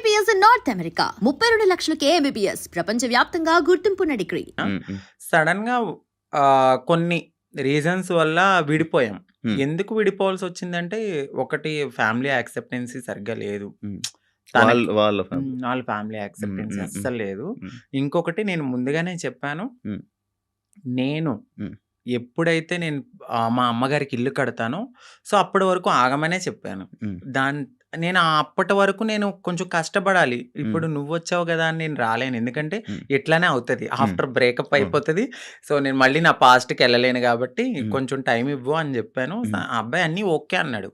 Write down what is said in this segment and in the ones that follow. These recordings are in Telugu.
ఎంబీబీఎస్ ఇన్ నార్త్ అమెరికా ముప్పై రెండు లక్షలకే ఎంబీబీఎస్ ప్రపంచ వ్యాప్తంగా గుర్తింపున్న డిగ్రీ సడన్గా ఆ, కొన్ని రీజన్స్ వల్ల విడిపోయాం Hmm. ఎందుకు విడిపోవాల్సి వచ్చిందంటే ఒకటి ఫ్యామిలీ యాక్సెప్టెన్సీ సరిగ్గా లేదు Hmm. తనకి- వాళ్ళ వాళ్ళ family. వాళ్ళ ఫ్యామిలీ యాక్సెప్టెన్సీ Hmm, hmm, అస్సలు లేదు Hmm. ఇంకొకటి నేను ముందుగానే చెప్పాను Hmm. నేను Hmm. ఎప్పుడైతే నేను ఆ, మా అమ్మగారికి ఇల్లు కడతానో సో అప్పటి వరకు ఆగమనే చెప్పాను. దాని నేను అప్పటి వరకు నేను కొంచెం కష్టపడాలి. ఇప్పుడు నువ్వు వచ్చావు కదా అని నేను రాలేను. ఎందుకంటే. ఎట్లానే అవుతుంది. ఆఫ్టర్ బ్రేకప్ అయిపోతుంది. సో నేను మళ్ళీ నా పాస్ట్కి వెళ్ళలేను కాబట్టి. కొంచెం టైం ఇవ్వు అని చెప్పాను. అబ్బాయి అన్నీ ఓకే అన్నాడు.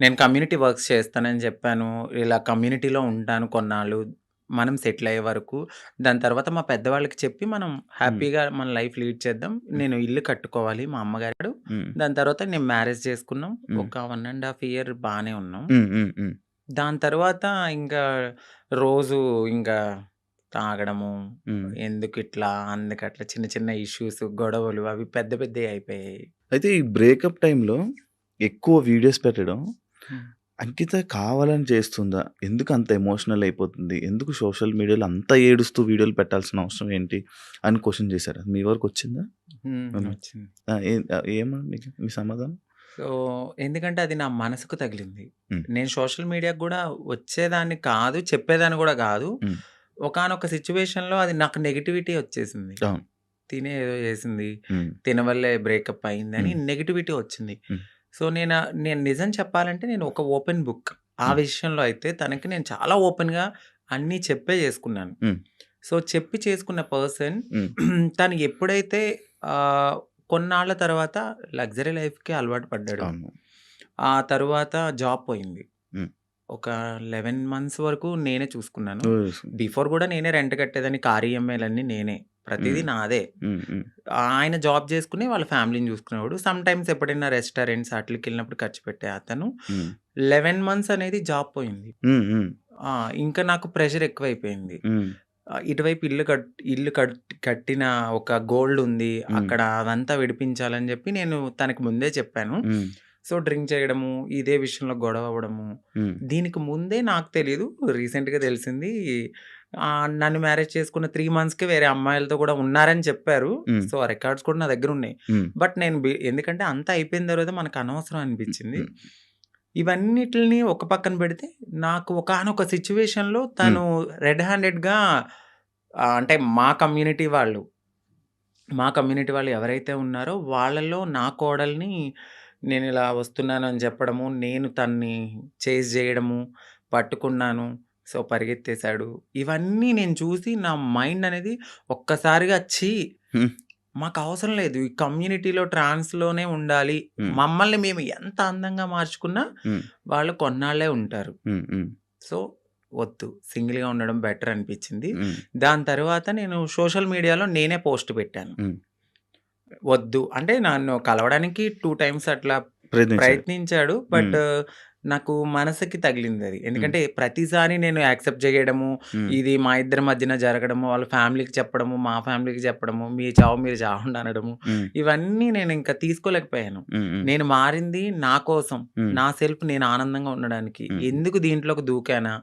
నేను కమ్యూనిటీ వర్క్స్ చేస్తానని చెప్పాను. ఇలా కమ్యూనిటీలో ఉంటాను కొన్నాళ్ళు. మనం సెటిల్ అయ్యే వరకు. దాని తర్వాత మా పెద్దవాళ్ళకి చెప్పి మనం హ్యాపీగా మన లైఫ్ లీడ్ చేద్దాం. నేను ఇల్లు కట్టుకోవాలి మా అమ్మగారు. దాని తర్వాత నేను మ్యారేజ్ చేసుకున్నాం. ఒక వన్ అండ్ హాఫ్ ఇయర్ బాగానే ఉన్నాం. దాని తర్వాత ఇంకా రోజు ఇంకా తాగడము. ఎందుకు ఇట్లా అందుకు అట్లా చిన్న చిన్న ఇష్యూస్ గొడవలు అవి పెద్ద పెద్ద అయిపోయాయి. అయితే ఈ బ్రేకప్ టైంలో ఎక్కువ వీడియోస్ పెట్టడం. అంకిత కావాలని చేస్తుందా ఎందుకు అంత ఎమోషనల్ అయిపోతుంది ఎందుకు సోషల్ మీడియాలో అంత ఏడుస్తూ వీడియోలు పెట్టాల్సిన అవసరం ఏంటి అని క్వశ్చన్ చేశారు మీ వరకు వచ్చిందా. వచ్చింది ఆ, ఏ- ఆ, ఏమా మీకు మీ సమాధానం సో ఎందుకంటే అది నా మనసుకు తగిలింది. నేను సోషల్ మీడియాకి కూడా వచ్చేదాన్ని కాదు చెప్పేదాన్ని కూడా కాదు. ఒకనొక సిచ్యువేషన్లో అది నాకు నెగిటివిటీ వచ్చేసింది అవును. తినే ఏదో చేసింది ఉమ్, తిన వల్లే బ్రేకప్ అయింది అని. నెగిటివిటీ వచ్చింది. సో నేను నేను నిజం చెప్పాలంటే నేను ఒక ఓపెన్ బుక్ ఆ. విషయంలో అయితే తనకి నేను చాలా ఓపెన్గా అన్నీ చెప్పే చేసుకున్నాను. సో చెప్పి చేసుకున్న పర్సన్. తను ఎప్పుడైతే కొన్నాళ్ళ తర్వాత లగ్జరీ లైఫ్కి అలవాటు పడ్డాడు ఆ తర్వాత జాబ్ పోయింది. ఒక లెవెన్ మంత్స్ వరకు నేనే చూసుకున్నాను బిఫోర్ కూడా నేనే రెంట్ కట్టేదని కార్ ఈఎంఐలన్నీ నేనే ప్రతిదీ. నాదే. ఆయన జాబ్ చేసుకుని వాళ్ళ ఫ్యామిలీని చూసుకునేవాడు. సమ్ టైమ్స్ ఎప్పుడైనా రెస్టారెంట్స్ అట్లకి వెళ్ళినప్పుడు ఖర్చు పెట్టే అతను. లెవెన్ మంత్స్ అనేది జాబ్ పోయింది. ఇంకా నాకు ప్రెషర్ ఎక్కువైపోయింది. ఇటువైపు ఇల్లు కట్ ఇల్లు కట్ కట్టిన ఒక గోల్డ్ ఉంది. అక్కడ అదంతా విడిపించాలని చెప్పి నేను తనకి ముందే చెప్పాను. సో డ్రింక్ చేయడము ఇదే విషయంలో గొడవ అవ్వడము. దీనికి ముందే నాకు తెలియదు రీసెంట్గా తెలిసింది నన్ను మ్యారేజ్ చేసుకున్న త్రీ మంత్స్కి వేరే అమ్మాయిలతో కూడా ఉన్నారని చెప్పారు. సో ఆ రికార్డ్స్ కూడా నా దగ్గర ఉన్నాయి. బట్ నేను ఎందుకంటే అంతా అయిపోయిన తర్వాత మనకు అనవసరం అనిపించింది. ఇవన్నిటిని ఒక పక్కన పెడితే నాకు ఒకనొక సిచ్యువేషన్లో తను రెడ్ హ్యాండెడ్గా అంటే మా కమ్యూనిటీ వాళ్ళు మా కమ్యూనిటీ వాళ్ళు ఎవరైతే ఉన్నారో వాళ్ళలో నా కోడల్ని నేను ఇలా వస్తున్నాను అని చెప్పడము నేను తన్ని చేజ్ చేయడము పట్టుకున్నాను సో పరిగెత్తేశాడు. ఇవన్నీ నేను చూసి నా మైండ్ అనేది ఒక్కసారిగా వచ్చి Hmm. మాకు అవసరం లేదు. ఈ కమ్యూనిటీలో ట్రాన్స్లోనే ఉండాలి. మమ్మల్ని మేము ఎంత అందంగా మార్చుకున్నా. వాళ్ళు కొన్నాళ్ళే ఉంటారు. సో వద్దు. సింగిల్గా ఉండడం బెటర్ అనిపించింది. దాని తర్వాత నేను సోషల్ మీడియాలో నేనే పోస్ట్ పెట్టాను. వద్దు. అంటే నన్ను కలవడానికి టూ టైమ్స్ అట్లా ప్రయత్నించాడు. బట్ నాకు మనసుకి తగిలింది అది ఎందుకంటే ప్రతిసారి నేను యాక్సెప్ట్ చేయడము ఇది మా ఇద్దరి మధ్యన జరగడము వాళ్ళ ఫ్యామిలీకి చెప్పడము మా ఫ్యామిలీకి చెప్పడము మీ చావు మీరు చావండి అనడము ఇవన్నీ నేను ఇంకా తీసుకోలేకపోయాను. నేను మారింది నా కోసం నా సెల్ఫ్ నేను ఆనందంగా ఉండడానికి. ఎందుకు దీంట్లోకి దూకానా?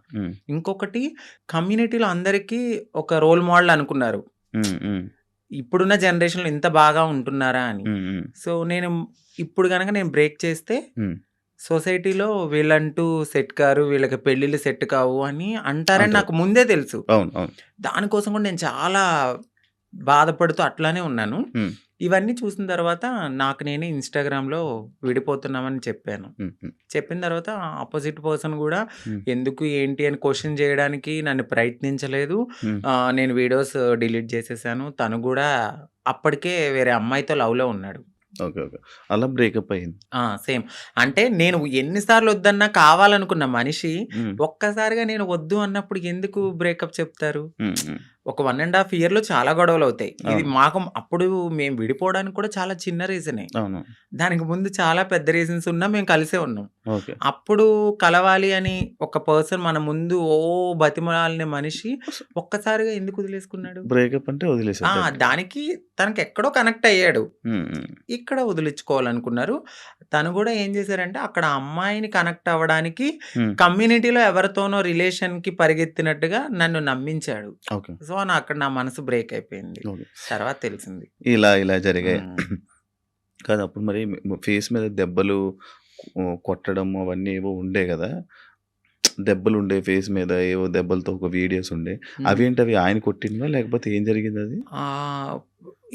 ఇంకొకటి కమ్యూనిటీలో అందరికీ ఒక రోల్ మోడల్ అనుకున్నారు. ఇప్పుడున్న జనరేషన్లో ఇంత బాగా ఉంటున్నారా అని. సో నేను ఇప్పుడు కనుక నేను బ్రేక్ చేస్తే. సొసైటీలో వీళ్ళంటూ సెట్ కారు వీళ్ళకి పెళ్ళిళ్ళు సెట్ కావు అని అంటారని అంటారు. నాకు ముందే తెలుసు. అవును అవును. దానికోసం కూడా నేను చాలా బాధపడుతూ అట్లానే ఉన్నాను. ఇవన్నీ చూసిన తర్వాత నాకు నేనే ఇన్స్టాగ్రామ్లో విడిపోతున్నామని చెప్పాను. చెప్పిన తర్వాత ఆపోజిట్ పర్సన్ కూడా. ఎందుకు ఏంటి అని క్వశ్చన్ చేయడానికి నన్ను ప్రయత్నించలేదు. నేను వీడియోస్ డిలీట్ చేసేసాను. తను కూడా అప్పటికే వేరే అమ్మాయితో లవ్లో ఉన్నాడు. Okay okay. అలా బ్రేకప్ అయింది. సేమ్. అంటే నేను ఎన్నిసార్లు వద్దన్నా కావాలనుకున్న మనిషి ఒక్కసారిగా నేను వద్దు అన్నప్పుడు ఎందుకు బ్రేకప్ చెప్తారు? ఉమ్, ఉమ్, ఒక 1 ½ ఇయర్‌లో చాలా గొడవలవుతాయి. ఇది అవును. మాకు అప్పుడు మేము విడిపోవడానికి కూడా చాలా చిన్న రీజనే. దానికి ముందు చాలా పెద్ద రీజన్స్ ఉన్నా మేము కలిసే ఉన్నాం. అప్పుడు కలవాలి అని ఒక పర్సన్ మన ముందు ఓ బతిమాలిన మనిషి ఒక్కసారిగా ఎందుకు వదిలేసుకున్నాడు? బ్రేకప్ అంటే. దానికి తనకెక్కడో కనెక్ట్ అయ్యాడు. ఇక్కడ వదిలించుకోవాలనుకున్నారు. తను గూడా ఏం చేశారంటే అక్కడ అమ్మాయిని కనెక్ట్ అవ్వడానికి. కమ్యూనిటీలో ఎవరితోనో రిలేషన్‌కి పరిగెత్తినట్టుగా నన్ను నమ్మించాడు. ఓకే. సో, అక్కడ నా మనసు బ్రేక్ అయిపోయింది. తర్వాత తెలిసింది. ఇలా ఇలా జరిగాయి. కాదు అప్పుడు మరి ఫేస్ మీద దెబ్బలు కొట్టడం అవన్నీ ఏవో ఉండే గదా! దెబ్బలు ఉండే ఫేస్ మీద ఏవో దెబ్బలతో ఒక వీడియోస్ ఉండే. హ్మ్. అవేంటవి ఆయన కొట్టినవా? లేకపోతే ఏం జరిగిందది? ఆహ్,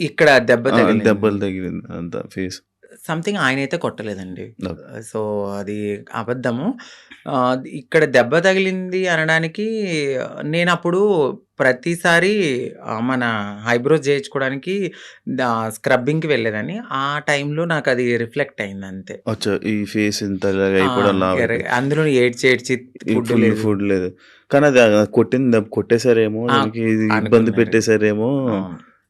ఇక్కడ దెబ్బ. దెబ్బలు తగిలింది అంతా ఫేస్. సంథింగ్ ఆయనైతే కొట్టలేదండి. ఓకే. సో, అది అబద్ధము. ఇక్కడ దెబ్బ తగిలింది అనడానికి నేనప్పుడు ప్రతిసారి ఆహ్, మన ఐబ్రోస్ చేయించుకోవడానికి స్క్రబ్బింగ్‌కి వెళ్ళేదాన్ని. ఆ టైంలో నాకది రిఫ్లెక్ట్ అయిందంతే. అచ్చా! ఈ ఫేస్ ఇంత. అందులో ఏడ్చి ఏడ్చి ఫుడ్ లేదు. ఫుడ్ లేదు. కానీ అది కొట్టింది ఇది ఇబ్బంది అనుకున్నారు.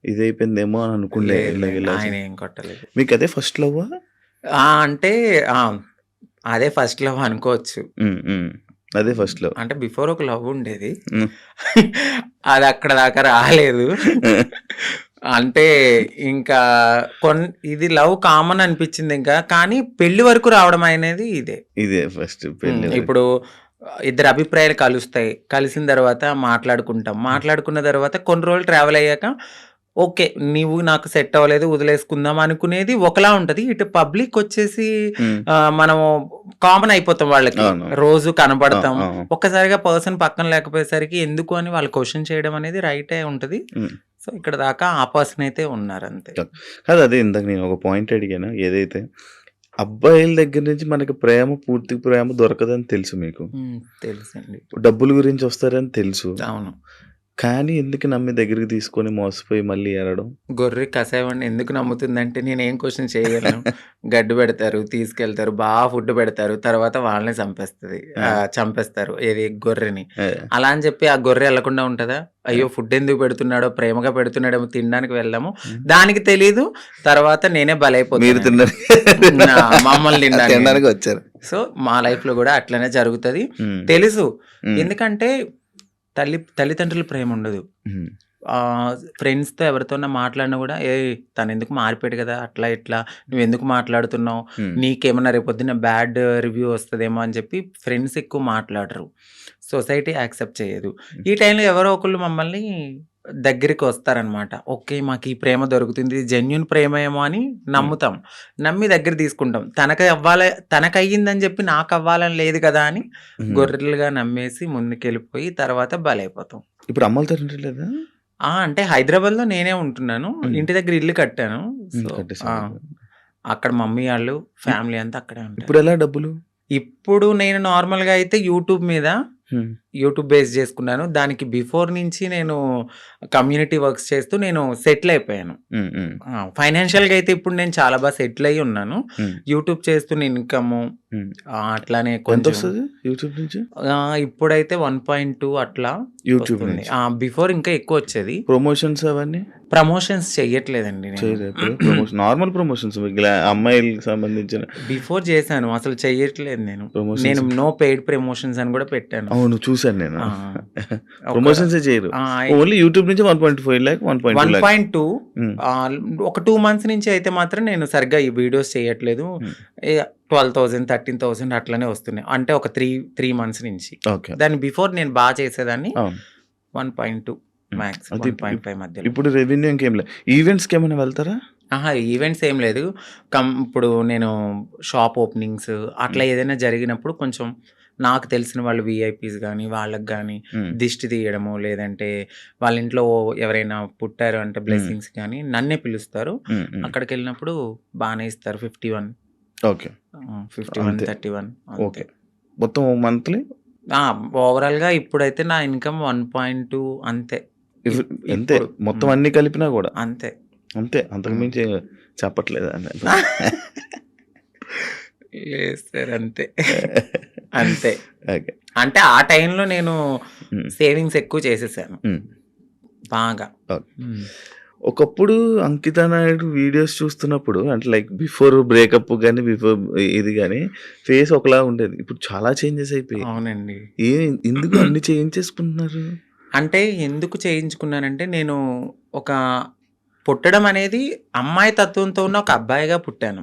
ఇదైపోయిందేమో అని. ఇలా ఆయన ఏం కొట్టలేదు. మీకదే ఫస్ట్ లవ్వా? ఆ! అంటే ఆ! అదే ఫస్ట్ లవ్ అనుకోవచ్చు. అదే ఫస్ట్ లవ్. అంటే బిఫోర్ ఒక లవ్ ఉండేది. అది అక్కడ దాకా రాలేదు. అంటే ఇంకా కొన్ ఇది లవ్ కామన్ అనిపించింది ఇంకా. కానీ పెళ్ళి వరకు రావడం అనేది ఇదే. ఇదే ఫస్ట్. పెళ్ళి. ఇప్పుడు ఇద్దరి అభిప్రాయాలు కలుస్తాయి. కలిసిన తర్వాత మాట్లాడుకుంటాం. మాట్లాడుకున్న తర్వాత కొన్ని రోజులు ట్రావెల్ అయ్యాక ఓకే. నీవు నాకు సెట్ అవ్వలేదు వదిలేసుకుందాం అనుకునేది ఒకలా ఉంటది. ఇటు పబ్లిక్ వచ్చేసి మనము కామన్ అయిపోతాం వాళ్ళకి. రోజు. ఆ! ఒక్కసారిగా పర్సన్ పక్కన లేకపోయేసరికి ఎందుకు అని వాళ్ళు క్వెషన్ చేయడం అనేది రైటే ఉంటది. హ్మ్. సో, ఇక్కడ దాకా ఆ పర్సన్ అయితే ఉన్నారంతే. కాదు. కాదు అదే ఇందాక నేను ఒక పాయింట్ అడిగాను. ఏదైతే అబ్బాయిల దగ్గర నుంచి మనకి ప్రేమ పూర్తి ప్రేమ దొరకదని తెలుసు మీకు. తెలుసండి. డబ్బుల గురించి వస్తారని తెలుసు. అవును. కానీ ఎందుకు నమ్మి దగ్గరికి తీసుకొని మోసపోయి మళ్ళీ ఏడవడం? గొర్రె కసాయివాడిని ఎందుకు నమ్ముతుందంటే నేనేం క్వెషన్ చేయగలను. గడ్డి పెడతారు, తీసుకెళ్తారు, బాగా ఫుడ్ పెడతారు. తర్వాత వాళ్ళనే చంపేస్తది. చంపేస్తారు. ఏది గొర్రెని. అలా అని చెప్పి ఆ గొర్రె ఎళ్ళకుండా ఉంటదా? అయ్యో! ఫుడ్ ఎందుకు పెడుతున్నాడో, ప్రేమగా పెడుతున్నాడేమో తినడానికి వెళ్దాము. హ్మ్. దానికి తెలీదు. తర్వాత నేనే మీరు బలైపోతానని. తినడానికి నా మమ్మల్ని తినడానికి. వచ్చారు. సో, మా లైఫ్‌లో గూడా అట్లనే జరుగుతది. తెలుసు. ఎందుకంటే తల్లి తల్లిదండ్రుల ప్రేమ ఉండదు. ఫ్రెండ్స్‌తో ఎవరితోన్నా మాట్లాడినా గూడా ఏయ్! తనెందుకు మారిపోయాడు గదా! అట్లా ఇట్లా నువ్వెందుకు మాట్లాడుతున్నావు? హ్మ్. నీకేమన్నా రేపొద్దున్న బ్యాడ్ రివ్యూ వస్తదేమో అని చెప్పి ఫ్రెండ్స్ ఎక్కువ మాట్లాడరు. సొసైటీ యాక్సెప్ట్ చేయదు. ఈ టైంలో ఎవరో ఒకళ్ళు మమ్మల్ని దగ్గరికి వస్తారనమాట. ఓకే. మాకు ఈ ప్రేమ దొరుకుతుంది. జెన్యూన్ ప్రేమేమో అని హ్మ్. నమ్ముతాం. నమ్మి దగ్గర తీసుకుంటాం. తనకి అవ్వాలి తనకయ్యిందని చెప్పి నాకవ్వాలని లేదు కదా! అని. గొర్రెలుగా నమ్మేసి ముందుకెళ్ళిపోయి తర్వాత బలైపోతాం. ఇప్పుడు అమ్మలతో ఇంట్రెస్ట్ లేదా? ఆ! అంటే హైదరాబాద్‌లో నేనే ఉంటున్నాను. ఇంటి దగ్గర ఇల్లు కట్టాను. అక్కడ మమ్మీ హ్మ్. ఫ్యామిలీ అంతా అక్కడే ఉంటారు. ఇప్పుడెలా డబ్బులు? ఇప్పుడు నేను నార్మల్‌గా అయితే యూట్యూబ్ మీద. యూట్యూబ్ బేస్ చేసుకున్నాను. దానికి బిఫోర్ నుంచి నేను కమ్యూనిటీ వర్క్స్ చేస్తూ నేను సెటిల్ అయిపోయాను. ఆ! ఫైనాన్షియల్‌గా అయితే ఇప్పుడు నేను చాలా బాగా సెటిల్ అయ్యి ఉన్నాను. యూట్యూబ్ చేస్తున్న ఇన్‌కము అట్లానే కొంచెం యూట్యూబ్ నుంచి? ఇప్పుడైతే 1.2 అట్లా యూట్యూబ్ వస్తుంది. నుంచి. ఆ! బిఫోర్ ఇంకా ఎక్కువొచ్చేది. ప్రమోషన్స్ అవన్నీ? ప్రమోషన్స్ చెయ్యట్లేదండి నార్మల్ ప్రమోషన్స్ అమ్మాయిలకి సంబంధించిన బిఫోర్ చేశాను. అసలు చెయ్యట్లేదు నేను. నేను నో పెయిడ్ ప్రమోషన్స్ అని గూడా పెట్టాను. అవును చూసాను నేను. ప్రమోషన్సే చేయరు. ఓన్లీ యూట్యూబ్ నుంచి 1.5 లాక్ 1.2 లాక్. 1.2 హ్మ్. ఆహ్, ఒక 2 మంత్స్ నుంచి అయితే మాత్రం నేను సరిగ్గా ఈ వీడియోస్ చేయట్లేదు. హ్మ్. ఇగ 12,000, 13,000 అట్లనే వస్తున్నాయి. అంటే ఒక 3, 3 మంత్స్ నుంచి. ఓకే. దాని బిఫోర్ నేను బా చేసేదాన్ని. అవును. 1.2 హ్మ్. మాక్స్ అయితే ఇప్ 1.5 మధ్యలో. ఇప్పుడు రెవెన్యూ ఇంకేం లే. ఈవెంట్స్‌కి ఏమైనా వెళ్తారా? అహా! ఈవెంట్స్ ఏం లేదు. కం ఇప్పుడు నేను షాప్ ఓపెనింగ్స్ అట్లా హ్మ్. ఏదైనా జరిగినప్పుడు కొంచెం నాకు తెలిసిన వాళ్ళు వీఐపీస్ గానీ, వాళ్ళకి హ్మ్. దిష్టి తీయడమో, లేదంటే వాళ్ళ ఇంట్లో ఎవరైనా పుట్టారు అంటే. బ్లెస్సింగ్స్ గానీ నన్నే పిలుస్తారు. హ్మ్. అక్కడికెళ్ళినప్పుడు బానే ఇస్తారు. 51 ఓకే. ఆ! 51, అంతే. 31 ఓకే. అంతే. మొత్తం మంత్లీ? ఓవరాల్‌గా ఇప్పుడైతే నా ఇన్‌కమ్ 1.2 అంతే. ఇఫ్ ఇప్ అంతే. ఇప్పుడు. మొత్తం. అన్నీ కలిపినా గూడా. అంతే. అంతే. అంతకు. మించి చెప్పట్లేదా సార్ అంతే. అంతే. ఓకే. అంటే ఆ టైంలో నేను. సేవింగ్స్ ఎక్కువ చేసేసాను. బాగా. ఒకప్పుడు అంకిత నాయుడు వీడియోస్ చూస్తున్నప్పుడు అంటే లైక్ బిఫోర్ బ్రేకప్ గాని, బిఫోర్ ఇది గాని ఫేస్ ఒకలా ఉండేది. ఇప్పుడు చాలా చేంజెస్ అయిపోయాయి. అవునండి. ఏ ఎందుకు అన్ని చేయించేసుకుంటున్నారు? అంటే ఎందుకు చేయించుకున్నానంటే నేను ఒక పుట్టడం అనేది అమ్మాయి తత్వంతో ఉన్న ఒక అబ్బాయిగా పుట్టాను.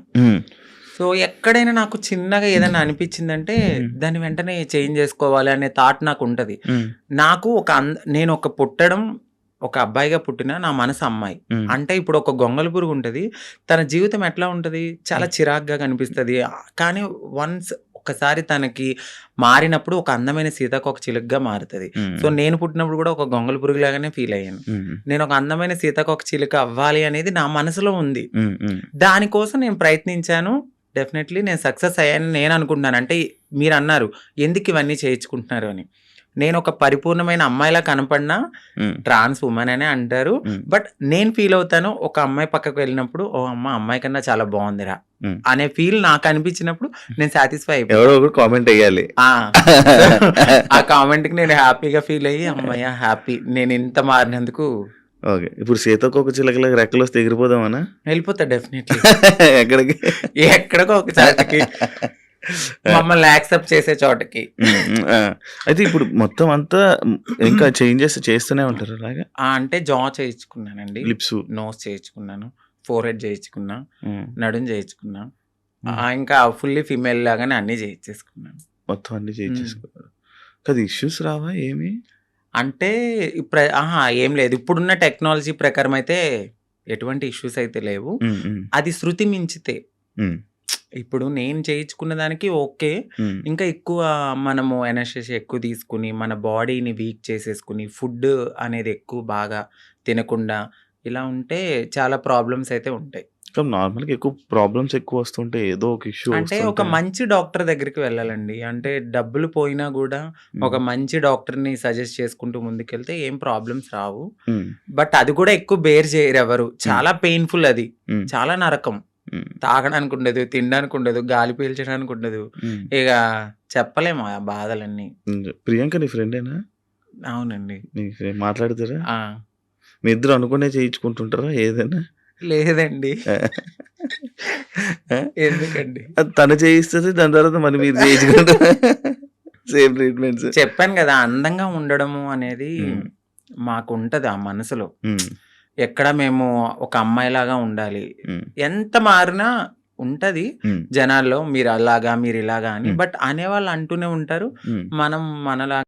సో, ఎక్కడైనా నాకు చిన్నగా ఏదైనా అనిపించిందంటే. దాన్ని వెంటనే చేంజ్ చేసుకోవాలి అనే థాట్ నాకుంటది. హ్మ్. నాకు ఒక నేను ఒక పుట్టడం ఒక అబ్బాయిగా పుట్టిన నా మనసు అమ్మాయి. అంటే ఇప్పుడు ఒక గొంగళి పురుగు ఉంటది. తన జీవితం ఎట్లా ఉంటది? చాలా హ్మ్. చిరాకుగా కనిపిస్తది. కానీ వన్స్ ఒక్కసారి తనకి మారినప్పుడు ఒక అందమైన సీతాకోక చిలుకగా మారుతది. సో. నేను పుట్టినప్పుడు కూడా ఒక గొంగళి పురుగులాగానే ఫీల్ అయ్యాను. నేను ఒక అందమైన సీతాకోక చిలుక అవ్వాలి అనేది నా మనసులో ఉంది. దానికోసం నేను ప్రయత్నించాను. డెఫినెట్‌లీ నేను సక్సెస్ అయ్యానని నేను అనుకుంటున్నాను. అంటే మీరన్నారు ఎందుకు ఇవన్నీ చేయించుకుంటున్నారు అని. నేను ఒక పరిపూర్ణమైన అమ్మాయిలా కనపడినా. ట్రాన్స్ వుమన్ అనే అంటారు. బట్ నేను ఫీల్ అవుతాను ఒక అమ్మాయి పక్కకు వెళ్ళినప్పుడు ఓహ్! అమ్మ అమ్మాయి కన్నా చాలా బాగుందిరా. అనే ఫీల్ నాకు అనిపించినప్పుడు నేను సాటిస్ఫై అయిపోయాను. కామెంట్ ఎయ్యాలి. ఆ! ఆ కామెంట్‌కి నేను హ్యాపీగా ఫీల్ అయ్యి హమ్మయ్య! హ్యాపీ నేను ఇంత మారినందుకు ఓకే. ఇప్పుడు సీతాకోక చిలకలకి రెక్కలొస్తే ఎగిరిపోదామనా? వెళ్ళిపోతా డెఫినెట్‌లీ. ఎక్కడికి? ఎక్కడికో ఒక చోటకి. మమ్మల్ని యాక్సెప్ట్ చేసే చోటకి. అయితే ఇప్పుడు మొత్తం అంతా ఇంకా చేంజెస్ చేస్తూనే ఉంటారా అలాగా? అంటే జా చేయించుకున్నానండి. లిప్స్. నోస్ చేయించుకున్నాను. ఫోర్‌హెడ్ చేయించుకున్నా. హ్మ్. నడుం చేయించుకున్నా. ఇంకా ఫుల్లీ ఫీమేల్ లాగానే అన్నీ చేయించేసుకున్నాను. మొత్తం అన్నీ హ్మ్. చేయించేసుకున్నారు. కాదు ఇష్యూస్ రావా ఏమి? అంటే ఇప్ర అహా! ఏం లేదు. ఇప్పుడున్న టెక్నాలజీ ప్రకారం అయితే ఎటువంటి ఇష్యూస్ అయితే లేవు. అది శృతి మించితే. ఇప్పుడు నేను చేయించుకున్న దానికి ఓకే. ఇంకా ఎక్కువ మనము ఎనస్థీషియా ఎక్కువ తీసుకొని, మన బాడీని వీక్ చేసేసుకొని, ఫుడ్ అనేది ఎక్కువ బాగా తినకుండా ఇలా ఉంటే చాలా ప్రాబ్లమ్స్ అయితే ఉంటాయి. కానీ నార్మల్‌గా ఎక్కువ ప్రాబ్లమ్స్ ఎక్కువ వస్తుంటే ఏదో ఒక ఇష్యూ అంటే ఒక మంచి డాక్టర్ దగ్గరికి వెళ్ళాలండి. అంటే డబ్బులు పోయినా గూడా ఒక. మంచి డాక్టర్‌ని సజెస్ట్ చేసుకుంటూ ముందుకెళ్తే ఏం ప్రాబ్లమ్స్ రావు. బట్ అది కూడా ఎక్కువ బేర్ చేయరెవరు. హ్మ్. చాలా పెయిన్‌ఫుల్ అది. చాలా నరకం. తాగడానికి ఉండదు, తినడానికి ఉండదు, గాలి పీల్చడానికి ఉండదు. ఇగ చెప్పలేము ఆ బాధలన్నీ. ప్రియాంక నీ ఫ్రెండేనా? అవునండి. నీ మాట్లాడతారా? మీ ఇద్దరు అనుకునే చేయించుకుంటుంటారా ఏదైనా? లేదండి. ఎందుకండి? తను చేయిస్తది. దాని తర్వాత మళ్ళీ మీరు చేయించుకుంటారా? Same treatments. చెప్పాను గదా! అందంగా ఉండడము అనేది హ్మ్. మాకుంటది ఆ మనసులో. ఎక్కడ మేము ఒక అమ్మాయిలాగా ఉండాలి. హ్మ్. ఎంత మారినా ఉంటది. జనాల్లో మీరలాగా, మీరిలాగా అని. హ్మ్. బట్ అనేవాళ్ళు అంటూనే ఉంటారు. మనం మనలా